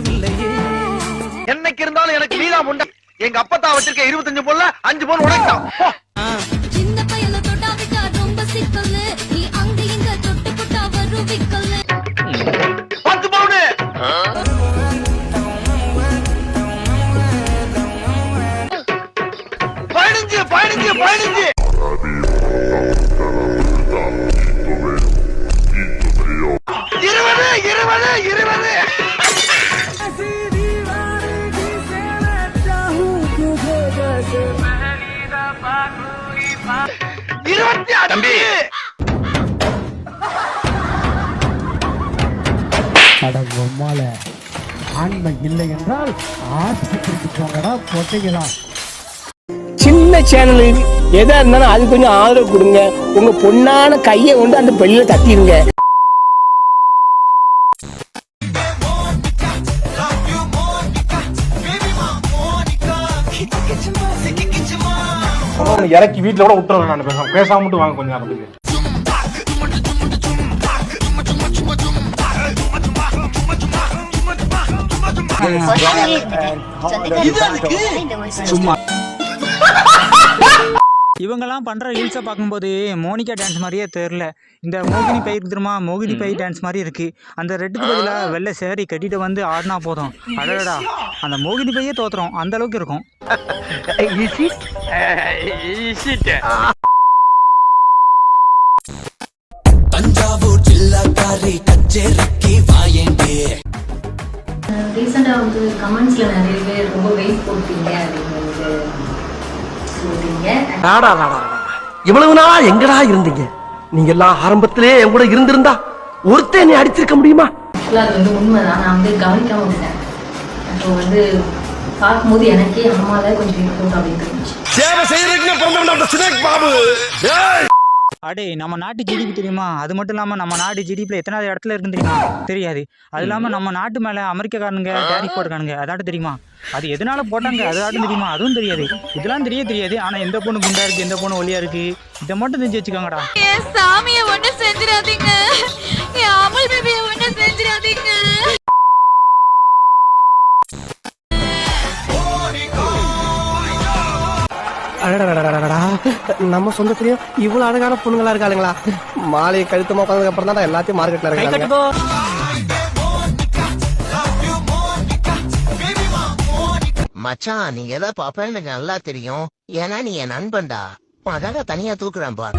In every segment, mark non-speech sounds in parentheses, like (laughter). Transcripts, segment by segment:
தோன்றவில்லையே என்னைக்கு இருந்தாலும் எனக்கு நீதான் முண்டை. எங்க அப்பத்தா வச்சிருக்க இருபத்தஞ்சு பொருள் அஞ்சு பொருள் உடைத்தான் சின்ன பையல தொட்டா விட்டா ரொம்ப சிக்கல்லு நீ அங்க இங்க தொட்டு புட்டா வரும் விக்கல்லு பத்து பவுனு. பதினஞ்சு பதினஞ்சு பதினஞ்சு. இருபது இருபது இருபது. தம்பி. அடங்கொம்மால ஆண்மை இல்லை என்றால் ஆஸ்பத்திரிக்கு போங்கடா சின்ன சேனல் எதா இருந்தாலும் அது கொஞ்சம் ஆதரவு கொடுங்க. உங்க பொண்ணான கையை கொண்டு அந்த பெல்லில தட்டிடுங்க இறக்கி வீட்டுல கூட விட்டுறேன் நான் பேசாம. பேசாம மட்டும் வாங்க கொஞ்ச நேரத்துக்கு. இவங்கெல்லாம் பண்ற ரீல்ஸை பார்க்கும்போது மோனிகா டான்ஸ் மாதிரியே தெரில இந்த மோகினி பை தெரியுமா? மோகினி பை டான்ஸ் மாதிரி இருக்கு. அந்த ரெட்டுக்கு பதிலாக வெள்ளை சேரி கட்டிட்டு வந்து ஆடினா போதும். அடடா அந்த மோகினி பையே தோத்துறோம் அந்த அளவுக்கு இருக்கும். (laughs) தஞ்சாவூர் ஜில்லாக்காரி கச்சேரிக்கு வாயேண்டே. ரீசெண்டாக வந்து கமெண்ட்ஸில் நிறைய பேர் ரொம்ப வெயிட் போட்டீங்க நாடா இவ்வளவு நாளா எங்கடா இருந்தீங்க? நீங்க எல்லாம் ஆரம்பத்திலே என் கூட இருந்திருந்தா ஒருத்தன் என்னை அடிச்சிருக்க முடியுமா? அது வந்து உண்மைதான். நான் வந்து கவனிக்காம விட்டேன் அப்போ வந்து பார்க்கும்போது எனக்கே அம்மாவில் கொஞ்சம் வெயிட் போட்டு அப்படின்னு இருந்துச்சு சேவை செய்யறதுக்கு பிறந்தவன் அந்த சினேக் பாபு. அடே நம்ம நாட்டு ஜிடிபி தெரியுமா? அது மட்டும் இல்லாமல் நம்ம நாடு ஜிடிபியில் எத்தனாவது இடத்துல இருக்குன்னு தெரியுமா? தெரியாது. அது இல்லாமல் நம்ம நாட்டு மேலே அமெரிக்காக்காரனுங்க டேரிஃப் போட்டுருக்கானுங்க அதாட்டும் தெரியுமா? அது எதனால போட்டாங்க? அதாட்டும் தெரியுமா? அதுவும் தெரியாது. இதெல்லாம் தெரிய தெரியாது. ஆனால் எந்த பொண்ணு குண்டா இருக்கு எந்த பொண்ணு ஒல்லியா இருக்கு இதை மட்டும் தெரிஞ்சு வச்சுக்கோங்கடா. சாமியை ஒண்ணு செஞ்சிடாதீங்க. அமல் பேபியை ஒண்ணு செஞ்சிடாதீங்க. நம்ம சொந்தத்திலயும் இவ்வளவு அழகான பொண்ணுங்களா இருக்காளுங்களா மாலையை கழுத்தமா உட்காந்ததுக்கு அப்புறம் தான் எல்லாத்தையும் மார்க்கெட்ல இருக்காங்க மச்சான் நீ எதை பாப்பேன்னு எனக்கு நல்லா தெரியும். ஏன்னா நீ என் நண்பன்டா. அதாக தனியா தூக்குறேன் பாரு.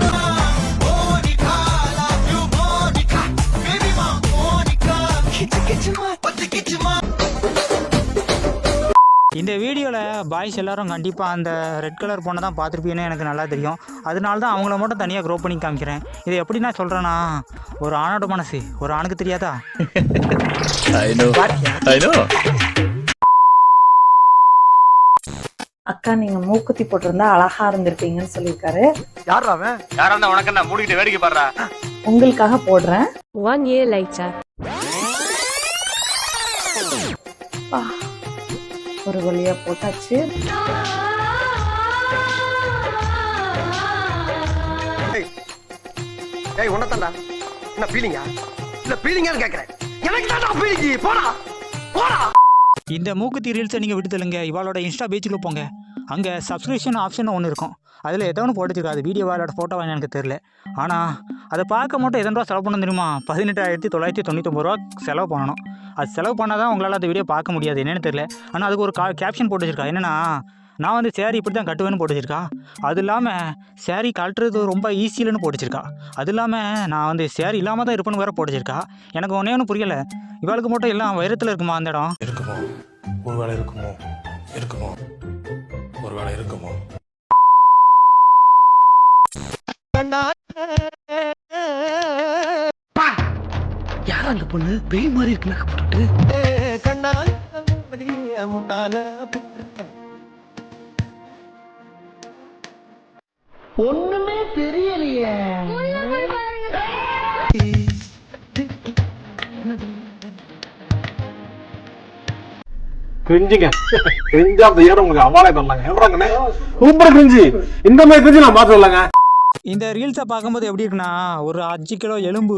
இந்த வீடியோவில் பாய்ஸ் எல்லாரும் கண்டிப்பாக அந்த ரெட் கலர் பொண்ணை தான் பார்த்துருப்பீங்கன்னு எனக்கு நல்லா தெரியும். அதனால தான் அவங்கள மட்டும் தனியாக க்ரோ பண்ணி காமிக்கிறேன். இது எப்படி நான் சொல்கிறேன்னா ஒரு ஆணோட மனசு ஒரு ஆணுக்கு தெரியாதா? அக்கா நீங்க மூக்குத்தி போட்டிருந்தா அழகா இருந்திருப்பீங்கன்னு சொல்லியிருக்காரு. யாரா அவன்? யாரா இருந்தா உனக்கு என்ன? மூடிக்கிட்டு வேடிக்கை பாடுறா? உங்களுக்காக போடுறேன். ஒன் இயர் லைட்டா ஒரு வழியா போட்டாச்சு. ஏய் உன்னதான்டா என்ன ஃபீலிங்கா இல்ல ஃபீலிங்கான்னு கேக்குறேன். எனக்கு தான் ஃபீலிங் போடா போடா. இந்த மூக்குத்தி ரீல்ஸை நீங்கள் விட்டு தள்ளுங்க இவளோட இன்ஸ்டா பேஜுக்குள்ள போங்க. அங்கே சப்ஸ்கிரிப்ஷன் ஆப்ஷன் ஒன்று இருக்கும். அதில் ஏதோ ஒன்று போட்டுருக்காது வீடியோவா ஃபோட்டோ ஃபோட்டோவா எனக்கு தெரில ஆனால் அதை பார்க்க மட்டும் எத்தனை ரூபா செலவு பண்ணணும் தெரியுமா? பதினெட்டாயிரத்தி தொள்ளாயிரத்தி தொண்ணூத்தொம்பது ரூபா செலவு பண்ணணும். அது செலவு பண்ணால் தான் உங்களால் அந்த வீடியோ பார்க்க முடியாது. என்னன்னு தெரில ஆனால் அதுக்கு ஒரு கா கேப்ஷன் போட்டு வச்சிருக்கா என்னன்னா நான் வந்து சேரீ இப்படி தான் கட்டுவேன்னு போட்டு அது இல்லாமல் சேரீ கட்டுறது ரொம்ப ஈஸியில்னு போட்டு வச்சிருக்கா அது இல்லாமல் நான் வந்து சேரீ இல்லாமல் தான் இருப்பேன்னு வேற போட்டுச்சிருக்கா. எனக்கு ஒன்றே ஒன்றும் புரியலை. இவளுக்கு மட்டும் எல்லாம் வைரத்தில் இருக்குமா அந்த இடம்? இருக்குமோ? ஒருவேளை இருக்குமோ? இருக்குமோ? ஒருவேளை இருக்குமோ? யாரா அந்த பொண்ணு? பேய் மாதிரி இருக்கு மேக்கப் போட்டுட்டு. ஒண்ணுமே தெரியலையே. கிரிஞ்சுங்க கிரிஞ்சா அந்த இயர் உங்களுக்கு அவாலே தரலாங்க. எவ்வளோங்கண்ணே சூப்பர் கிரிஞ்சு இந்த மாதிரி கிரிஞ்சு நான் பார்த்து வரலாங்க இந்த ரீல்ஸை பார்க்கும்போது எப்படி இருக்குன்னா ஒரு அஞ்சு கிலோ எலும்பு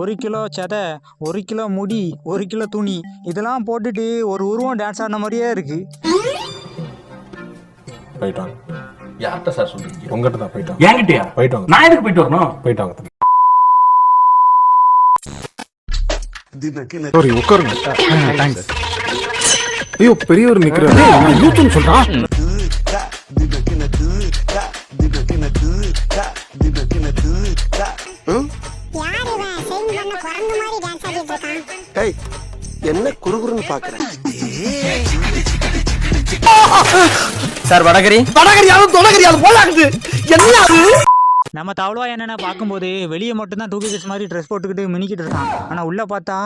ஒரு கிலோ செதை ஒரு கிலோ முடி ஒரு கிலோ துணி இதெல்லாம் போட்டுட்டு ஒரு உருவம் டான்ஸ் ஆடின மாதிரியே இருக்கு. போயிட்டாங்க. யார்கிட்ட சார் சொல்றீங்க? உங்ககிட்ட தான் போயிட்டாங்க. என்கிட்டயா போயிட்டாங்க. நான் எதுக்கு போயிட்டு வரணும்? போயிட்டாங்க சாரி உட்காருங்க. தேங்க்ஸ் ஐயோ பெரியவர் நிக்கிறாரு நான் யூத்துன்னு சொல்றான் ஏய் என்ன குறுகுறுன்னு பாக்குறேன். சார் வடகரி? வடகரியாலும் தொடகரியாலும் போலாகுது என்ன அது? நம்ம தவளவா என்னென்ன பார்க்கும்போது வெளியே மட்டும்தான் டூ கிட்ஸ் மாதிரி ட்ரெஸ் போட்டுக்கிட்டு மினிக்கிட்டு இருக்கான். ஆனால் உள்ளே பார்த்தா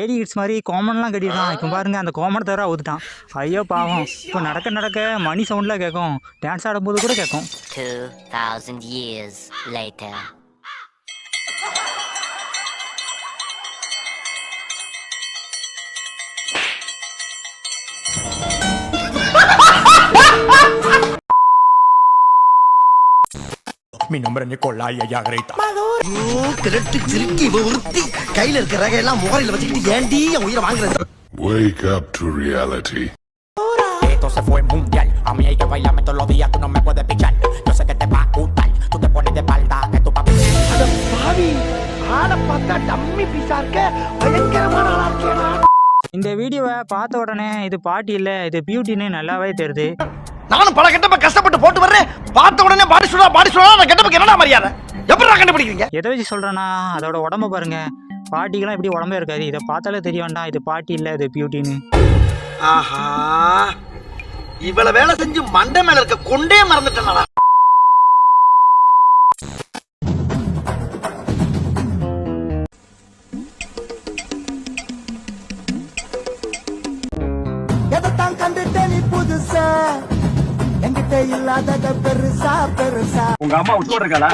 ஏடி கிட்ஸ் மாதிரி காமன்லாம் கட்டியிருக்கான். இப்போ பாருங்க அந்த காமன் தவிர அவுத்துட்டான். ஐயோ பாவம். இப்போ நடக்க நடக்க மணி சவுண்டில் கேட்கும் டான்ஸ் ஆடும்போது கூட கேட்கும் 2000 years later. ஐயோ கிரட்டு சிரிக்கி இவ உறுத்தி கையில இருக்கிற ரகையெல்லாம் முகரையில வச்சுக்கிட்டு ஏண்டி என் உயிரை வாங்குறது Wake up to reality. Esto se fue mundial. A mí hay que bailarme todos los días, tú no me puedes pichar. Yo sé que te va a gustar. Tú te pones de espalda, que tu papi. அட பாவி ஆளை பார்த்தா dummy பீஸா இருக்க பயங்கரமான ஆளா இருக்கேடா இந்த வீடியோவை பார்த்த உடனே இது பாட்டி இல்லை இது பியூட்டின்னு நல்லாவே தெரியுது நானும் பல கெட்டப்ப கஷ்டப்பட்டு போட்டு வர்றேன். பார்த்த உடனே பாடி சொல்லா பாடி சொல்லா நான் கெட்டப்புக்கு என்னடா மரியாதை? எப்படி கண்டுபிடிக்கிறீங்க? எதை வச்சு சொல்கிறேன்னா அதோட உடம்ப பாருங்க. பாட்டிக்கெல்லாம் இப்படி உடம்பே இருக்காது. இதை பார்த்தாலே தெரிய வேண்டாம். இது பாட்டி இல்லை இது பியூட்டின்னு ஆஹா. இவ்வளவு வேலை செஞ்சு மண்டை மேல இருக்க கொண்டே மறந்துட்டேன்டா. இல்லாதத பெருசா பெருசா. உங்க அம்மா விட்டு இருக்காளா?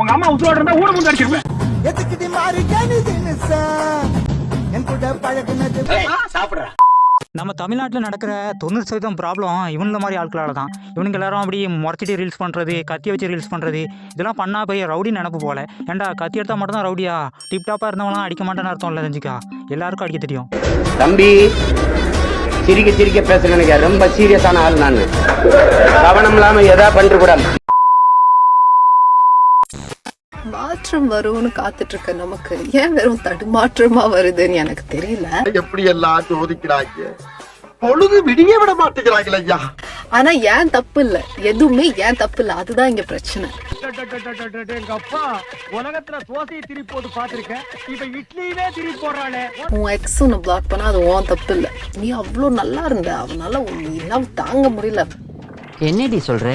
உங்க அம்மா உத்தரவு இருந்தா ஊட முண்டு அடிச்சிருப்பேன் எதுக்கு மாறி கனி தினுசா என் கூட பழகுனது சாப்பிடுற. நம்ம தமிழ்நாட்டில் நடக்கிற தொண்ணூறு சதவீதம் ப்ராப்ளம் இவங்கள மாதிரி ஆட்களால தான் இவனுங்க எல்லாரும் அப்படி முறைச்சிட்டு ரீல்ஸ் பண்ணுறது கத்தி வச்சு ரீல்ஸ் பண்ணுறது இதெல்லாம் பண்ணா போய் ரவுடி நினப்பு போல. ஏன்டா கத்தி எடுத்தால் மட்டும் தான் ரவுடியா? டிப் டாப்பாக இருந்தவங்களாம் அடிக்க மாட்டேன்னு அர்த்தம் இல்லை தெரிஞ்சுக்கா? எல்லாருக்கும் அடிக்க தெரியும். தம்பி சிரிக்க சிரிக்க பேசுறேனுங்க ரொம்ப சீரியஸான ஆள் நான். கவனம் இல்லாம எதா பண்ணிட்டு கூடாது மாற்றம் வரும்னு காத்துட்டு இருக்க நமக்கு. ஏன் வெறும் தடுமாற்றமா வருதுன்னு எனக்கு தெரியல. எப்படி எல்லாம் சோதிக்கிறாங்க பொழுது விடிய விட மாட்டேங்கிறாங்களே ஐயா. ஆனா ஏன் தப்பு இல்ல எதுவுமே ஏன் தப்பு இல்ல அதுதான் இங்க பிரச்சனை. எங்க அப்பா உலகத்துல தோசையை திருப்பி போட்டு பாத்திருக்கேன் இப்ப இட்லியுமே திருப்பி போடுறாளே உன் எக்ஸ் உன்னை பிளாக் பண்ணா அது உன் தப்பு இல்ல நீ அவ்வளவு நல்லா இருந்த. அவனால உன் எல்லாம் தாங்க முடியல. என்னடி சொல்ற?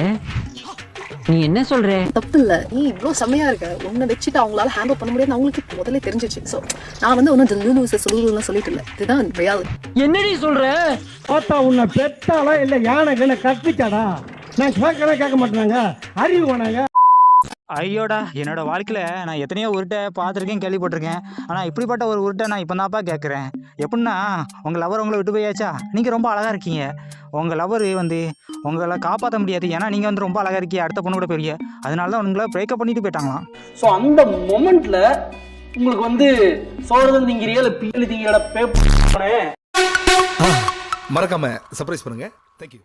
நீ என்ன சொல்ற? தப்பு இல்ல நீ இவ்ளோ செமையா இருக்க. உன்னை வச்சுட்டு அவங்களால ஹேண்டில் பண்ண முடியாது. அவங்களுக்கு முதல்ல தெரிஞ்சிச்சு சோ நான் வந்து ஒன்னும் ஜல்லூசு சொல்லுலாம் சொல்லிட்டு இல்ல. இதுதான் ரியாலிட்டி என்னடி சொல்ற? பார்த்தா உன்னை பெத்தாளா இல்ல யானை கண்ணை கத்திச்சாடா நான் கேட்கறேன் கேட்க மாட்டேனாங்க. அறிவு வேணாங்க. ஐயோடா என்னோட வாழ்க்கையில் நான் எத்தனையோ உருட்டை பார்த்துருக்கேன் கேள்விப்பட்டிருக்கேன். ஆனால் இப்படிப்பட்ட ஒரு உருட்டை நான் இப்போ தான்ப்பா கேட்குறேன். எப்படின்னா உங்கள் லவர் உங்களை விட்டு போயாச்சா? நீங்கள் ரொம்ப அழகாக இருக்கீங்க. உங்கள் லவர் வந்து உங்களை காப்பாற்ற முடியாது. ஏன்னா நீங்கள் வந்து ரொம்ப அழகாக இருக்கீங்க அடுத்த பொண்ணு கூட போயிருக்கீங்க. அதனால தான் உங்களை பிரேக்கப் பண்ணிட்டு போயிட்டாங்களாம். ஸோ அந்த மொமெண்ட்ல உங்களுக்கு வந்து சோறு திங்கிறியா இல்லை பீழி திங்கிற பேப்பர் மறக்காம சர்ப்ரைஸ் பண்ணுங்க. தேங்க்யூ